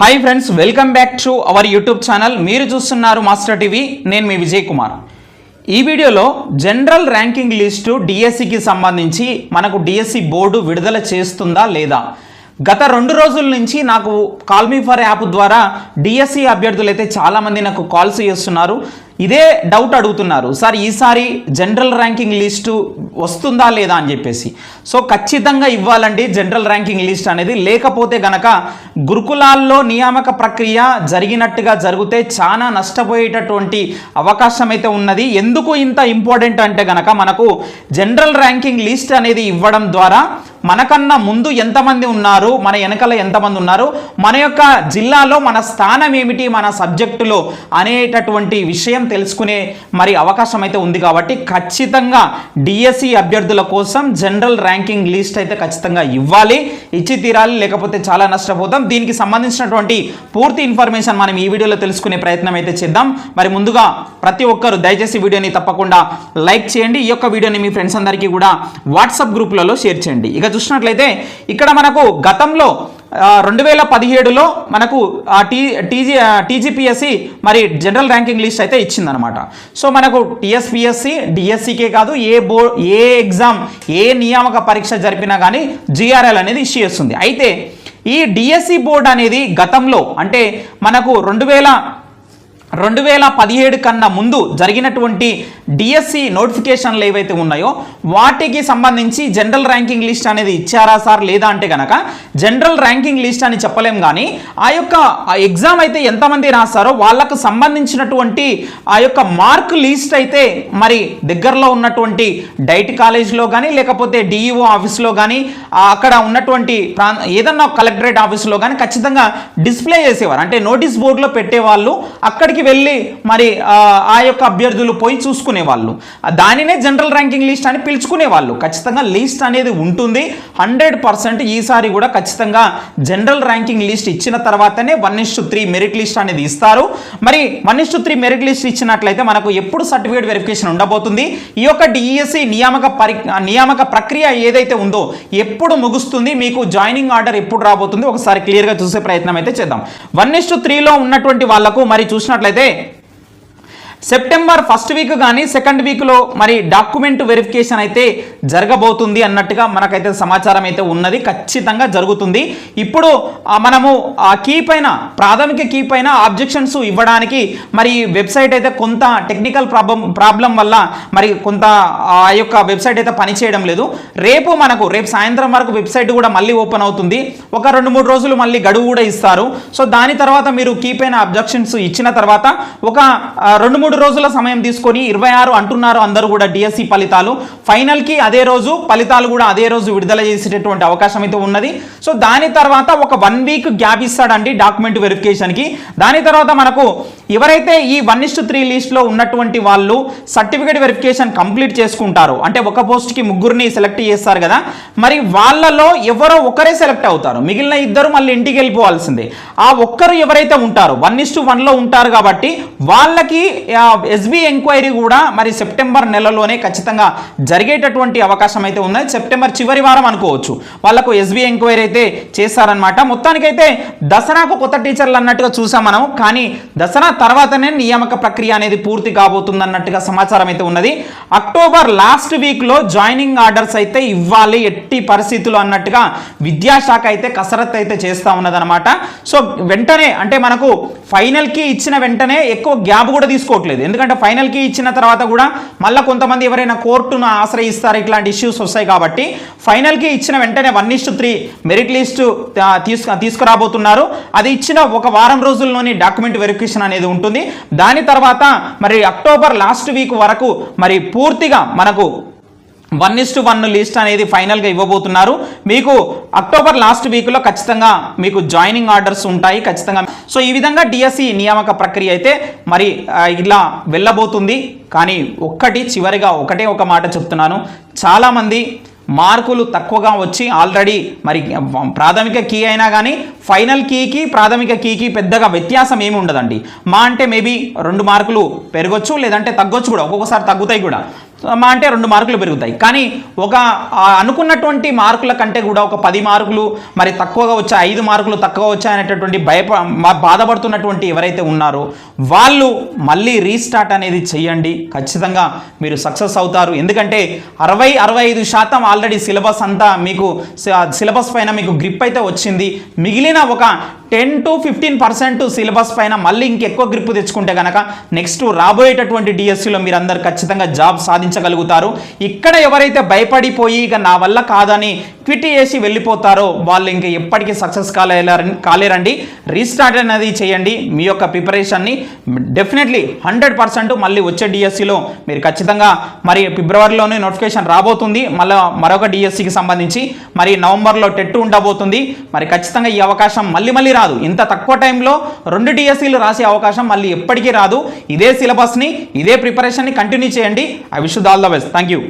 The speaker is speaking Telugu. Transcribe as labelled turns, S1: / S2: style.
S1: Hi friends welcome back to our YouTube channel. మీరు చూస్తున్నారు మాస్టర్ టీవీ నేను మీ విజయ్ కుమార్. ఈ వీడియోలో జనరల్ ర్యాంకింగ్ లిస్టు డిఎస్సికి సంబంధించి మనకు డిఎస్సి బోర్డు విడుదల చేస్తుందా లేదా? గత రెండు రోజుల నుంచి నాకు కాల్మీ ఫర్ యాప్ ద్వారా డిఎస్సి అభ్యర్థులు అయితే చాలామంది నాకు కాల్స్ చేస్తున్నారు. ఇదే డౌట్ అడుగుతున్నారు. సార్ ఈసారి జనరల్ ర్యాంకింగ్ లిస్టు వస్తుందా లేదా? అని చెప్పేసి. సో ఖచ్చితంగా ఇవ్వాలండి జనరల్ ర్యాంకింగ్ లిస్ట్ అనేది. లేకపోతే గనక గురుకులాల్లో నియామక ప్రక్రియ జరిగినట్టుగా జరిగితే చాలా నష్టపోయేటటువంటి అవకాశం అయితే ఉన్నది. ఎందుకు ఇంత ఇంపార్టెంట్ అంటే గనక మనకు జనరల్ ర్యాంకింగ్ లిస్ట్ అనేది ఇవ్వడం ద్వారా మనకన్నా ముందు ఎంతమంది ఉన్నారు? మన వెనకల ఎంతమంది ఉన్నారు? మన యొక్క జిల్లాలో మన స్థానం ఏమిటి? మన సబ్జెక్టులో అనేటటువంటి విషయం తెలుసుకునే మరి అవకాశం అయితే ఉంది కాబట్టి ఖచ్చితంగా డిఎస్సి అభ్యర్థుల కోసం జనరల్ ర్యాంకింగ్ లిస్ట్ అయితే ఖచ్చితంగా ఇవ్వాలి. ఇచ్చి తీరాలి లేకపోతే చాలా నష్టపోతాం. దీనికి సంబంధించినటువంటి పూర్తి ఇన్ఫర్మేషన్ మనం ఈ వీడియోలో తెలుసుకునే ప్రయత్నం అయితే చేద్దాం. మరి ముందుగా ప్రతి ఒక్కరు దయచేసి వీడియోని తప్పకుండా లైక్ చేయండి. ఈ యొక్క వీడియోని మీ ఫ్రెండ్స్ అందరికీ కూడా వాట్సాప్ గ్రూపులలో షేర్ చేయండి. ఇక చూసినట్లయితే ఇక్కడ మనకు గతంలో రెండు వేల పదిహేడులో మనకు ఆ టీ టీజీ టీజీపీఎస్సి మరి జనరల్ ర్యాంకింగ్ లిస్ట్ అయితే ఇచ్చిందనమాట సో మనకు టీఎస్పిఎస్సి డిఎస్సికే కాదు ఏ బో ఏ ఎగ్జామ్ ఏ నియామక పరీక్ష జరిపినా కానీ జిఆర్ఎల్ అనేది ఇష్యూ చేస్తుంది. అయితే ఈ డిఎస్సి బోర్డు అనేది గతంలో అంటే మనకు రెండు వేల రెండు వేల పదిహేడు కన్నా ముందు జరిగినటువంటి డిఎస్సి నోటిఫికేషన్లు ఏవైతే ఉన్నాయో వాటికి సంబంధించి జనరల్ ర్యాంకింగ్ లిస్ట్ అనేది ఇచ్చారా సార్ లేదా అంటే కనుక జనరల్ ర్యాంకింగ్ లిస్ట్ అని చెప్పలేం కానీ ఆ యొక్క ఎగ్జామ్ అయితే ఎంతమంది రాస్తారో వాళ్ళకు సంబంధించినటువంటి ఆ యొక్క మార్క్ లిస్ట్ అయితే మరి దగ్గరలో ఉన్నటువంటి డైట్ కాలేజ్లో కానీ లేకపోతే డిఈఓ ఆఫీస్లో కానీ అక్కడ ఉన్నటువంటి ప్రా ఏదన్నా కలెక్టరేట్ ఆఫీస్లో కానీ ఖచ్చితంగా డిస్ప్లే చేసేవారు. అంటే నోటీస్ బోర్డులో పెట్టేవాళ్ళు అక్కడికి వెళ్ళి మరి ఆ, యొక్క అభ్యర్థులు పోయి చూసుకునే వాళ్ళు దానినే జనరల్ ర్యాంకింగ్ లిస్ట్ అని పిలుచుకునే వాళ్ళు ఖచ్చితంగా లిస్ట్ అనేది ఉంటుంది. హండ్రెడ్ పర్సెంట్ ఈసారి కూడా ఖచ్చితంగా జనరల్ ర్యాంకింగ్ లిస్ట్ ఇచ్చిన తర్వాతనే one is to three merit list అనేది ఇస్తారు. మరి one is to three merit list ఇచ్చినట్లయితే మనకు ఎప్పుడు సర్టిఫికేట్ వెరిఫికేషన్ ఉండబోతుంది. ఈ యొక్క డిఎస్సి నియామక పరి నియామక ప్రక్రియ ఏదైతే ఉందో ఎప్పుడు ముగుస్తుంది మీకు జాయినింగ్ ఆర్డర్ ఎప్పుడు రాబోతుంది ఒకసారి క్లియర్గా చూసే ప్రయత్నం అయితే చేద్దాం. వన్ ఇస్ టు త్రీలో ఉన్నటువంటి వాళ్ళకు మరి చూసినట్లయితే అయితే సెప్టెంబర్ ఫస్ట్ వీక్ కానీ సెకండ్ వీక్లో మరి డాక్యుమెంట్ వెరిఫికేషన్ అయితే జరగబోతుంది అన్నట్టుగా మనకైతే సమాచారం అయితే ఉన్నది ఖచ్చితంగా జరుగుతుంది. ఇప్పుడు మనము ఆ కీ పైన ప్రాథమిక కీ పైన ఆబ్జెక్షన్స్ ఇవ్వడానికి మరి వెబ్సైట్ అయితే కొంత టెక్నికల్ ప్రాబ్లం ప్రాబ్లం వల్ల మరి కొంత ఆ యొక్క వెబ్సైట్ అయితే పనిచేయడం లేదు. రేపు మనకు రేపు సాయంత్రం వరకు వెబ్సైట్ కూడా మళ్ళీ ఓపెన్ అవుతుంది. ఒక రెండు మూడు రోజులు మళ్ళీ గడువు కూడా ఇస్తారు. సో దాని తర్వాత మీరు కీ పైన అబ్జెక్షన్స్ ఇచ్చిన తర్వాత ఒక రెండు మూడు రోజుల సమయం తీసుకొని ఇరవై ఆరు అంటున్నారు అందరూ కూడా డిఎస్సి ఫలితాలు. ఫైనల్కి అదే రోజు ఫలితాలు కూడా అదే రోజు విడుదల చేసేటటువంటి అవకాశం అయితే ఉన్నది. సో దాని తర్వాత ఒక వన్ వీక్ గ్యాప్ ఇస్తాడండి డాక్యుమెంట్ వెరిఫికేషన్కి. దాని తర్వాత మనకు ఎవరైతే ఈ వన్ ఇస్టు త్రీ లిస్ట్లో ఉన్నటువంటి వాళ్ళు సర్టిఫికేట్ వెరిఫికేషన్ కంప్లీట్ చేసుకుంటారు అంటే ఒక పోస్ట్కి ముగ్గురిని సెలెక్ట్ చేస్తారు కదా మరి వాళ్ళలో ఎవరో ఒకరే సెలెక్ట్ అవుతారు. మిగిలిన ఇద్దరు మళ్ళీ ఇంటికి వెళ్ళిపోవాల్సిందే. ఆ ఒక్కరు ఎవరైతే ఉంటారో వన్ ఇస్టు వన్లో ఉంటారు కాబట్టి వాళ్ళకి ఎస్బీ ఎంక్వైరీ కూడా మరి సెప్టెంబర్ నెలలోనే ఖచ్చితంగా జరిగేటటువంటి అవకాశం అయితే ఉన్నది. సెప్టెంబర్ చివరి వారం అనుకోవచ్చు. వాళ్ళకు ఎస్బీ ఎంక్వైరీ అయితే చేశారనమాట మొత్తానికైతే దసరాకు కొత్త టీచర్లు అన్నట్టుగా చూసాం మనం కానీ దసరా తర్వాతనే నియామక ప్రక్రియ అనేది పూర్తి కాబోతుంది అన్నట్టుగా సమాచారం అయితే ఉన్నది. అక్టోబర్ లాస్ట్ వీక్లో జాయినింగ్ ఆర్డర్స్ అయితే ఇవ్వాలి. ఎట్టి పరిస్థితులు అన్నట్టుగా విద్యాశాఖ అయితే కసరత్తు అయితే చేస్తూ ఉన్నదన్నమాట. సో వెంటనే అంటే మనకు ఫైనల్కి ఇచ్చిన వెంటనే ఎక్కువ గ్యాప్ కూడా తీసుకోవట్లేదు. ఎందుకంటే ఫైనల్కి ఇచ్చిన తర్వాత కూడా మళ్ళీ కొంతమంది ఎవరైనా కోర్టును ఆశ్రయిస్తారు ఇట్లాంటి ఇష్యూస్ వస్తాయి కాబట్టి ఫైనల్కి ఇచ్చిన వెంటనే one is three merit list తీసుకు తీసుకురాబోతున్నారు. అది ఇచ్చిన ఒక వారం రోజుల్లోనే డాక్యుమెంట్ వెరిఫికేషన్ అనేది ఉంటుంది. దాని తర్వాత మరి అక్టోబర్ లాస్ట్ వీక్ వరకు మరి పూర్తిగా మనకు one is to one list అనేది ఫైనల్గా ఇవ్వబోతున్నారు. మీకు అక్టోబర్ లాస్ట్ వీక్లో ఖచ్చితంగా మీకు జాయినింగ్ ఆర్డర్స్ ఉంటాయి ఖచ్చితంగా. సో ఈ విధంగా డిఎస్సి నియామక ప్రక్రియ అయితే మరి ఇలా వెళ్ళబోతుంది. కానీ ఒక్కటి చివరిగా ఒకటే ఒక మాట చెప్తున్నాను. చాలామంది మార్కులు తక్కువగా వచ్చి ఆల్రెడీ మరి ప్రాథమిక కీ అయినా కానీ ఫైనల్ కీకి ప్రాథమిక కీకి పెద్దగా వ్యత్యాసం ఏమి ఉండదండి. మా అంటే మేబీ రెండు మార్కులు పెరగొచ్చు లేదంటే తగ్గొచ్చు కూడా ఒక్కొక్కసారి తగ్గుతాయి కూడా. మా అంటే రెండు మార్కులు పెరుగుతాయి. కానీ ఒక అనుకున్నటువంటి మార్కుల కంటే కూడా ఒక పది మార్కులు మరి తక్కువగా వచ్చా ఐదు మార్కులు తక్కువ వచ్చాయనేటటువంటి భయప మా- బాధపడుతున్నటువంటి ఎవరైతే ఉన్నారో వాళ్ళు మళ్ళీ రీస్టార్ట్ అనేది చేయండి ఖచ్చితంగా మీరు సక్సెస్ అవుతారు. ఎందుకంటే అరవై అరవై ఐదు శాతం ఆల్రెడీ సిలబస్ అంతా మీకు సిలబస్ పైన మీకు గ్రిప్ అయితే వచ్చింది. మిగిలిన ఒక ten to fifteen percent syllabus పైన మళ్ళీ ఇంకెక్కువ గ్రిప్ తెచ్చుకుంటే కనుక నెక్స్ట్ రాబోయేటటువంటి డిఎస్సిలో మీరు అందరు ఖచ్చితంగా జాబ్ సాధించగలుగుతారు. ఇక్కడ ఎవరైతే భయపడిపోయి ఇక నా వల్ల కాదని క్విట్ చేసి వెళ్ళిపోతారో వాళ్ళు ఇంకా ఎప్పటికీ సక్సెస్ కాలేరని కాలేరండి. రీస్టార్ట్ అనేది చేయండి. మీ యొక్క ప్రిపరేషన్ని డెఫినెట్లీ హండ్రెడ్ పర్సెంట్ మళ్ళీ వచ్చే డిఎస్సిలో మీరు ఖచ్చితంగా మరి ఫిబ్రవరిలోనే నోటిఫికేషన్ రాబోతుంది. మళ్ళీ మరొక డిఎస్సికి సంబంధించి మరి నవంబర్లో టెట్ ఉండబోతుంది. మరి ఖచ్చితంగా ఈ అవకాశం మళ్ళీ మళ్ళీ రాదు. ఇంత తక్కువ టైంలో రెండు డిఎస్సీలు రాసే అవకాశం మళ్ళీ ఎప్పటికీ రాదు. ఇదే సిలబస్ని ఇదే ప్రిపరేషన్ని కంటిన్యూ చేయండి. I wish all the best. Thank you.